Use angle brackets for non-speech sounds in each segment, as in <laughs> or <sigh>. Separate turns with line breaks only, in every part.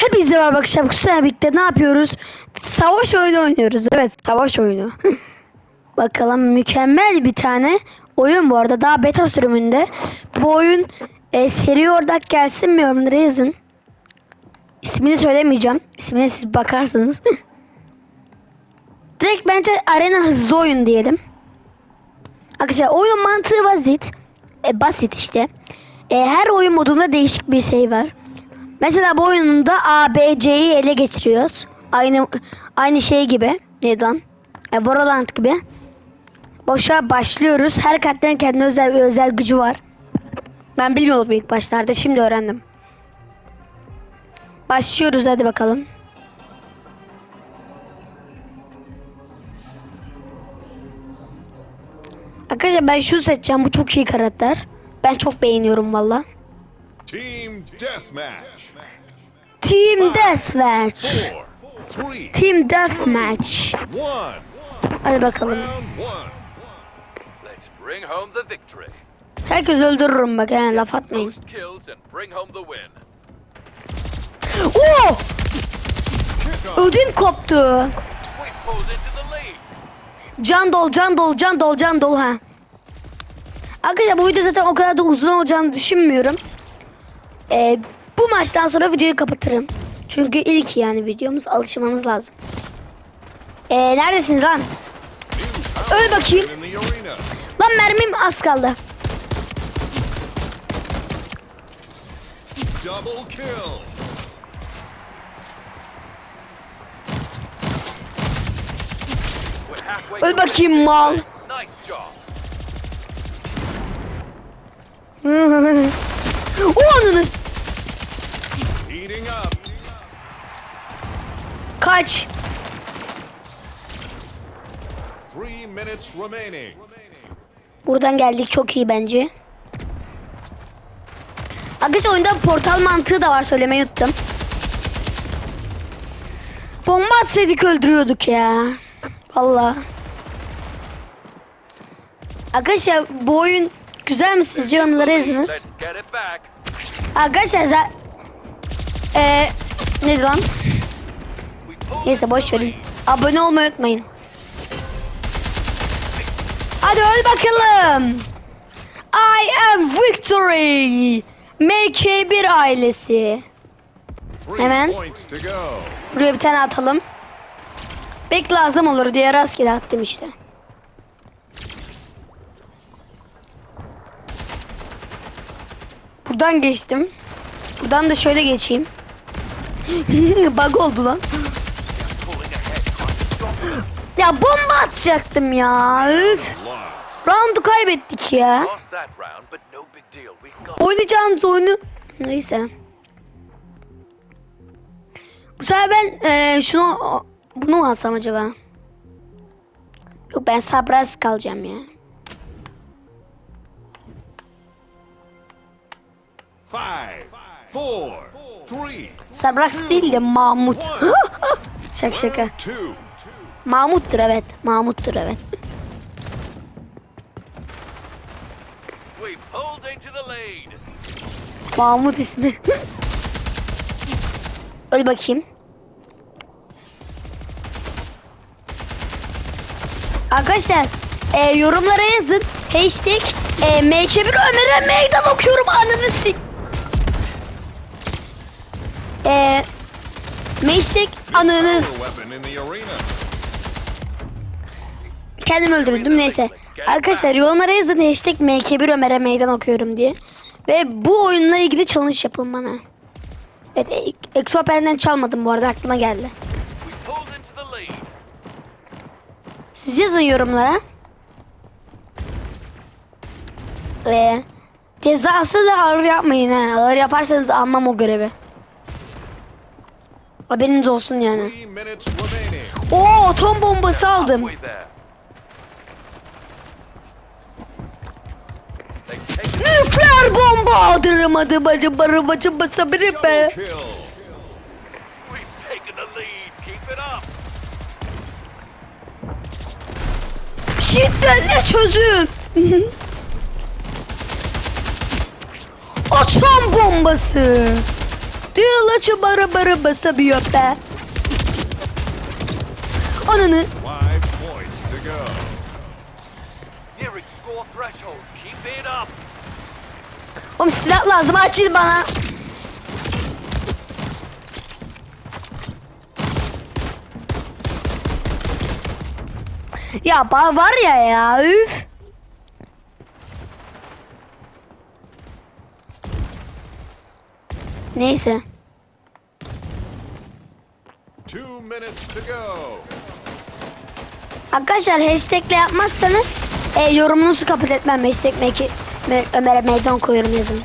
Hepinize merhaba arkadaşlar. Sene birlikte ne yapıyoruz? Savaş oyunu oynuyoruz. Evet savaş oyunu. <laughs> Bakalım mükemmel bir tane oyun bu arada. Daha beta sürümünde. Bu oyun e, seri ordak gelsin mi yorumlara yazın. İsmini söylemeyeceğim. İsmine siz bakarsınız. <laughs> Direkt bence arena hızlı oyun diyelim. Arkadaşlar oyun mantığı basit. E, basit işte. E, her oyun modunda değişik bir şey var. Mesela bu oyununda A, B, C'yi ele geçiriyoruz. Aynı aynı şey gibi. Neydi lan? E, Valorant gibi. Boşa başlıyoruz. Her karakterin kendine özel bir özel gücü var. Ben bilmiyordum ilk başlarda. Şimdi öğrendim. Başlıyoruz hadi bakalım. Arkadaşlar ben şunu seçeceğim. Bu çok iyi karakter. Ben çok beğeniyorum valla.
Team Deathmatch.
Team Deathmatch. Team Deathmatch. Hadi bakalım.
Round one.
Let's bring home the victory.
Herkes öldürürüm bak yani laf atmayın. Oo! Ödüm koptu.
The lead.
Can dol, can dol, can dol, can dol ha. Arkadaşlar bu video zaten o kadar da uzun olacağını düşünmüyorum. Ee, bu maçtan sonra videoyu kapatırım. Çünkü ilk yani videomuz alışmanız lazım. Ee, neredesiniz lan? Öl bakayım. Lan mermim az kaldı. Öl bakayım mal. <laughs> Kaç. Buradan geldik çok iyi bence. Arkadaşlar oyunda portal mantığı da var söylemeyi unuttum. Bomba atsaydık öldürüyorduk ya. Valla. Arkadaşlar bu oyun güzel mi sizce yorumlara yazınız. Arkadaşlar za- Eee neydi lan? Neyse boş verin. Abone olmayı unutmayın. Hadi öl bakalım. I am victory. MK1 ailesi. Hemen. Buraya bir tane atalım. Bek lazım olur diye rastgele attım işte. Buradan geçtim. Buradan da şöyle geçeyim. <gasps> Bug oldu lan. Ya bomba atacaktım ya. Üf. Round'u kaybettik ya. Oynayacağımız oyunu... Neyse. Bu sefer ben eee, şunu... Bunu mu alsam acaba? Yok ben sabras kalacağım ya.
Five, four, three,
Sabras değil de Mahmut. <laughs> şaka şaka. Mahmut'tur evet. Mahmut'tur evet. Mahmut ismi. Öl bakayım. Arkadaşlar e, yorumlara yazın. Hashtag e, MK1 Ömer'e meydan okuyorum ananı sik. E, hashtag ananı
Power weapon in the arena.
Kendim öldürdüm neyse. Arkadaşlar yorumlara yazın hashtag MK1 Ömer'e meydan okuyorum diye. Ve bu oyunla ilgili challenge yapın bana. Evet Exopen'den çalmadım bu arada aklıma geldi. Siz yazın yorumlara. Ve cezası da ağır yapmayın ha. Ağır yaparsanız almam o görevi. Haberiniz olsun yani. Oo atom bombası aldım. Adırım adı bacı barı bacı basa biri
Double
be. Şiddetle çözün. Atom bombası. Yıla şu bara bara basamıyor be. Ananı.
Five points to go.
Nearing score threshold. Keep it up.
Oğlum silah lazım açıl bana. Ya ba var ya ya üf. Neyse.
Two minutes to go.
Arkadaşlar hashtagle yapmazsanız e, yorumunuzu kabul etmem. Hashtag me- me- Ömer'e meydan koyuyorum yazın.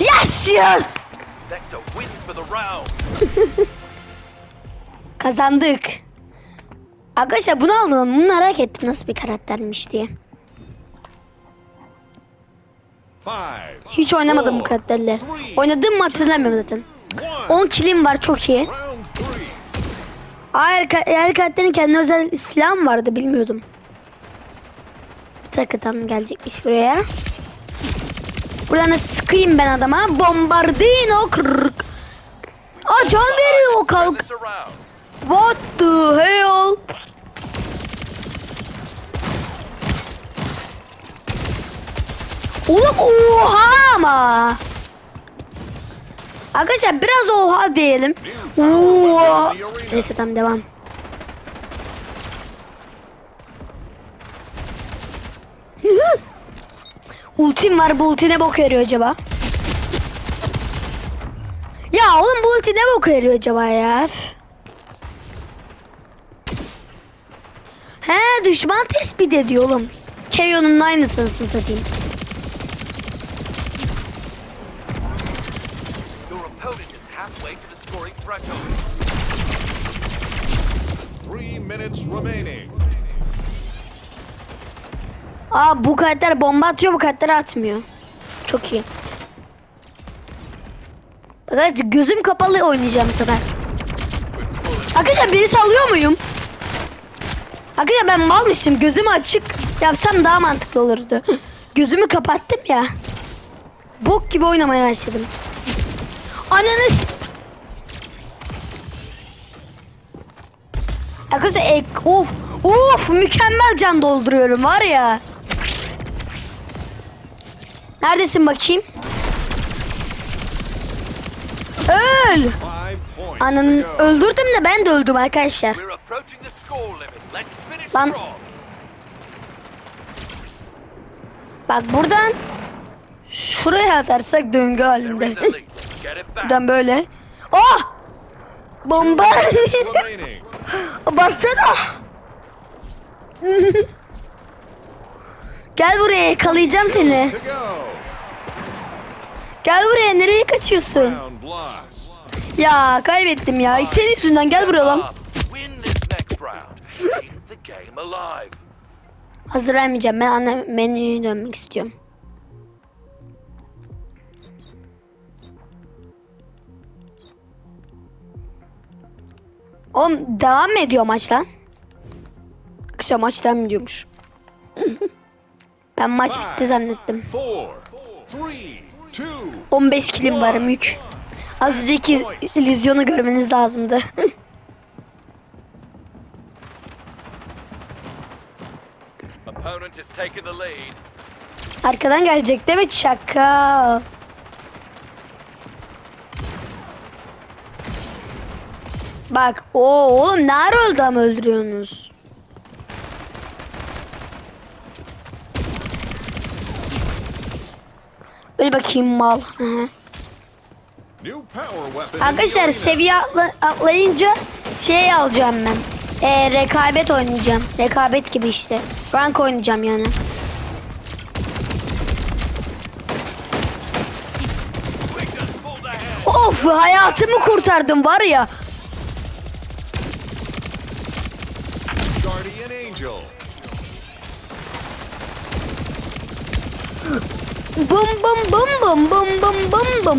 Yes yes.
That's a win for the round.
Kazandık. Arkadaşlar bunu aldım. Bunu merak ettim nasıl bir karaktermiş diye. Hiç oynamadım bu karakterle. Oynadım mı hatırlamıyorum zaten.
one.
10 kilim var çok iyi.
Three.
Her, ka- her karakterin kendine özel silahı mı vardı bilmiyordum. Takıdan gelecekmiş buraya. Buradan da sıkayım ben adama. Bombardino kırık. Aa can veriyor kalk. What the hell? Oğlum oha ama. Arkadaşlar biraz oha diyelim. Oha. Neyse tamam devam. Ultim var bu ulti ne bok yarıyor acaba? Ya oğlum bu ulti ne bok yarıyor acaba ya? He düşman tespit ediyor oğlum. Keyo'nun aynısını satayım.
Your opponent is halfway to the scoring threshold.
Three minutes remaining.
Aa bu karakter bomba atıyor bu karakter atmıyor. Çok iyi. Arkadaşlar gözüm kapalı oynayacağım bu sefer. Arkadaşlar biri sallıyor muyum? Arkadaşlar ben malmışım gözümü açık yapsam daha mantıklı olurdu. Gözümü kapattım ya. Bok gibi oynamaya başladım. Ananı Arkadaşlar ek, of of mükemmel can dolduruyorum var ya. Neredesin bakayım? Öl!
Five points
Ananı
to go.
öldürdüm de ben de öldüm arkadaşlar. Lan-. Bak buradan şuraya atarsak döngü halinde. buradan böyle. Oh! Bomba! <laughs> Baksana. <laughs> Gel buraya yakalayacağım seni. Gel buraya nereye kaçıyorsun? Ya kaybettim ya. Senin yüzünden gel buraya lan. Hazır vermeyeceğim. Ben anne menüye dönmek istiyorum. Oğlum devam mı ediyor maç lan? Kısa maç devam ediyormuş. <laughs> ben maç bitti zannettim.
Four, three, two,
15 kilim var mük. Azıcık iz- illüzyonu görmeniz lazımdı. <laughs>
Opponent has taken the lead.
Arkadan gelecek değil mi çakal? Bak o oğlum nerede öldü ama öldürüyorsunuz? Öyle bakayım mal. Hı hı. Arkadaşlar seviye atla- atlayınca şey alacağım ben. Ee, rekabet oynayacağım. Rekabet gibi işte. Rank oynayacağım yani. Of hayatımı kurtardım var ya. Bum bum bum bum bum bum bum bum.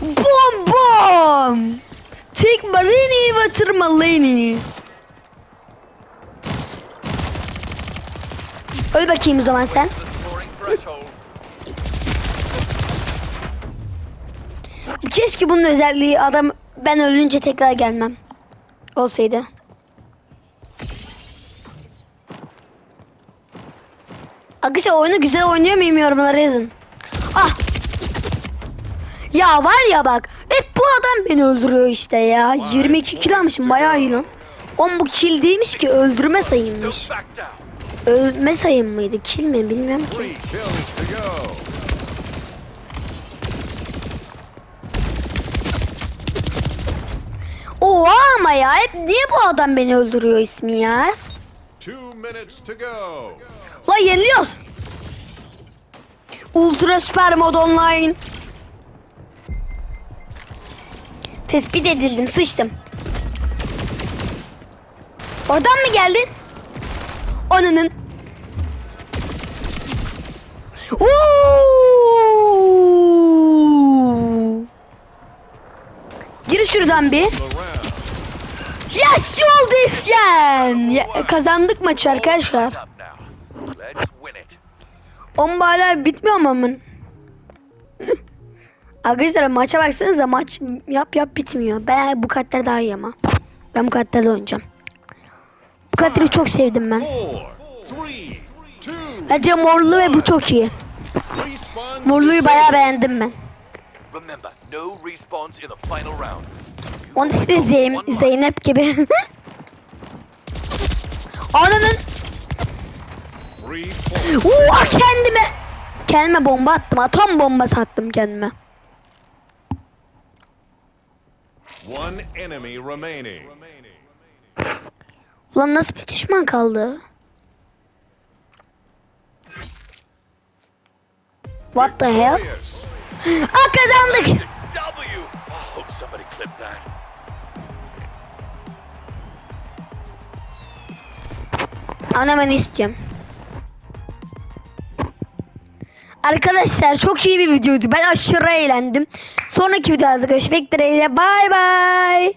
Bum bum. Take Malini batır Malini. Öl bakayım o zaman sen. Keşke bunun özelliği adam ben ölünce tekrar gelmem. Olsaydı. Arkadaşlar oyunu güzel oynuyor muyum yorumlara yazın. Ah! Ya var ya bak hep bu adam beni öldürüyor işte ya. 22 kill almışım bayağı iyi lan. Oğlum bu kill değilmiş ki öldürme
down.
Ölme sayım mıydı kill mi bilmiyorum ki.
Three kills to go.
Oha ama ya hep niye bu adam beni öldürüyor ismi ya? La yeniliyoruz. Ultra süper mod online. Tespit edildim sıçtım. Oradan mı geldin? Onunun. Oo! Gir şuradan bir. Yes oldu isyan. Ya, kazandık maçı arkadaşlar.
Up now. Let's win it.
Bomba hala bitmiyor mu amın? <laughs> Arkadaşlar maça baksanıza maç yap yap bitmiyor. Ben bu karakter daha iyi ama. Ben bu karakterle oynayacağım. Bu karakteri çok sevdim ben. Bence morlu ve bu çok iyi. Morluyu bayağı beğendim ben.
Remember, no respawns in the final round.
Onu size Zeyn- Zeynep gibi. <laughs> Ananın. Uaa kendime. Kendime bomba attım. Atom bombası attım kendime.
One enemy remaining.
Lan nasıl bir düşman kaldı? What the hell? Aa kazandık. Ana istiyorum. Arkadaşlar çok iyi bir videoydu. Ben aşırı eğlendim. Sonraki videoda görüşmek dileğiyle. Bay bay.